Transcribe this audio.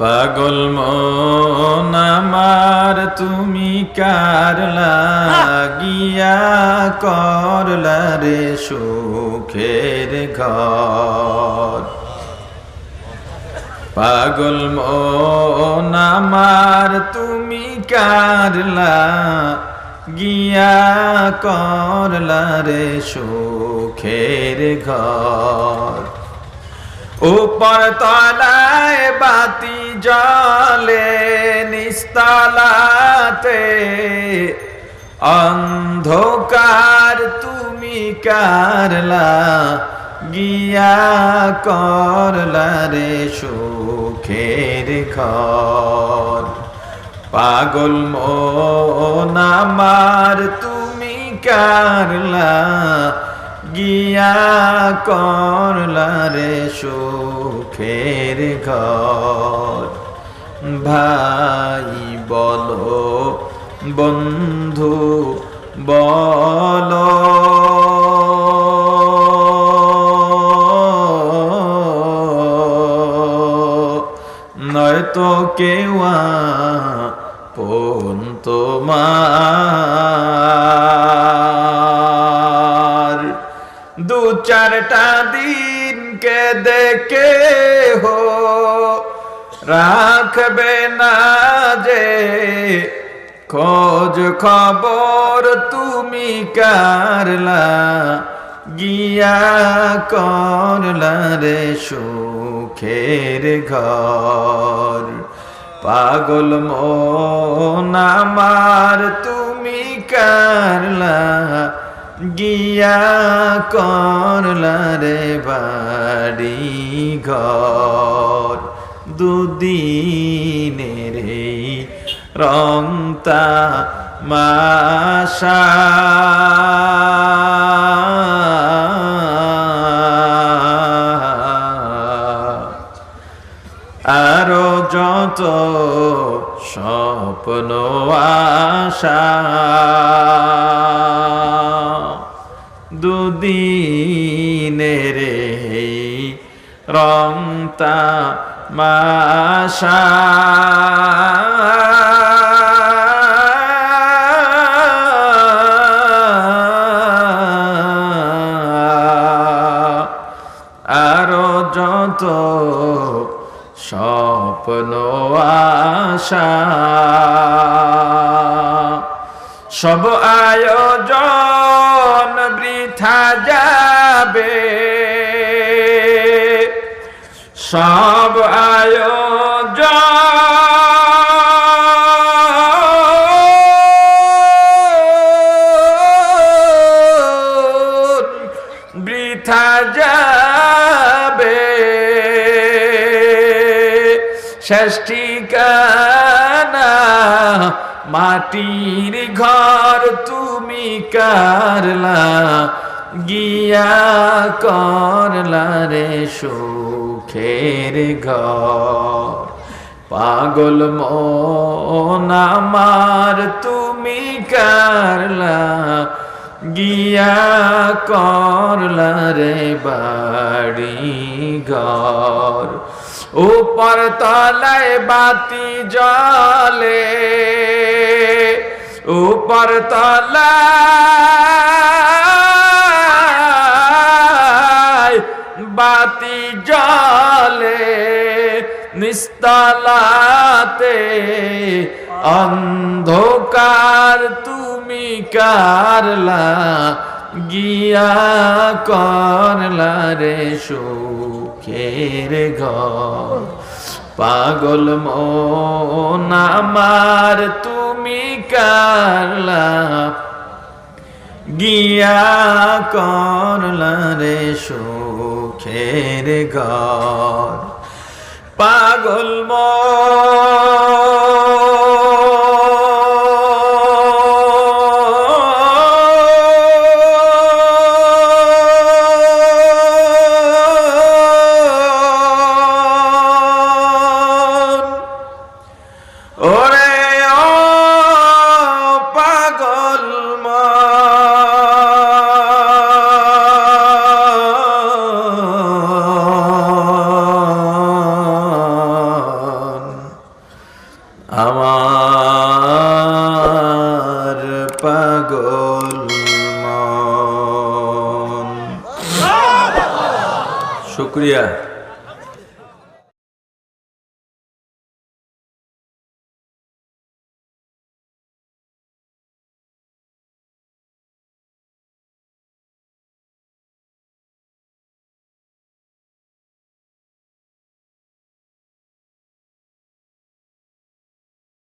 পাগল মন আমার তুমি কার লাগিয়া করলা রে সুখের ঘর? পাগল মন আমার তুমি কারলা গিয়া করলা রে সুখের ঘর? উপর তলায় বাতি জলে নিস্তলাতে। অন্ধকার তুমি কারলা, গিয়া করলা রে সুখের ঘর। পাগল মন আমার, তুমি কারলা গিয়া করলা রে সুখের ঘর। ভাই বলো বন্ধু বলো। নয়তো কেউ পন তোমার। দু চারটা দিনকে দেখে হো রাখবে না যে খোঁজ খবর তুমি কারলা, গিয়া করলা রে সুখের ঘর। পাগল মন আমার, তুমি কারলা গিয়া করলা রে বাড়ি ঘর দুদিনের রংতা মাসা আরও যত স্বপ্ন আশা। দুদিনের এই রংতা মাসা আরও যত স্বপ্ন আশা সব আয়োজন বৃথা যাবে। সব আয়োজন শেষ ঠিকানা মাটির ঘর তুমি কারলা গিয়া করলা রে সুখের ঘর। পাগল আমার, তুমি কারলা? গিয়া করলা রে বাড়ি ঘর। উপর তলায় বাতি জলে উপর তলায় বাতি জলে নিস্তলাতে অন্ধকার তুমি কারলা, গিয়া করলা রে সুখের ঘর। পাগল মন আমার তুমি কারলা, গিয়া করলা রে সুখের ঘর। পাগল মন আমার পাগল মন। শুক্রিয়া।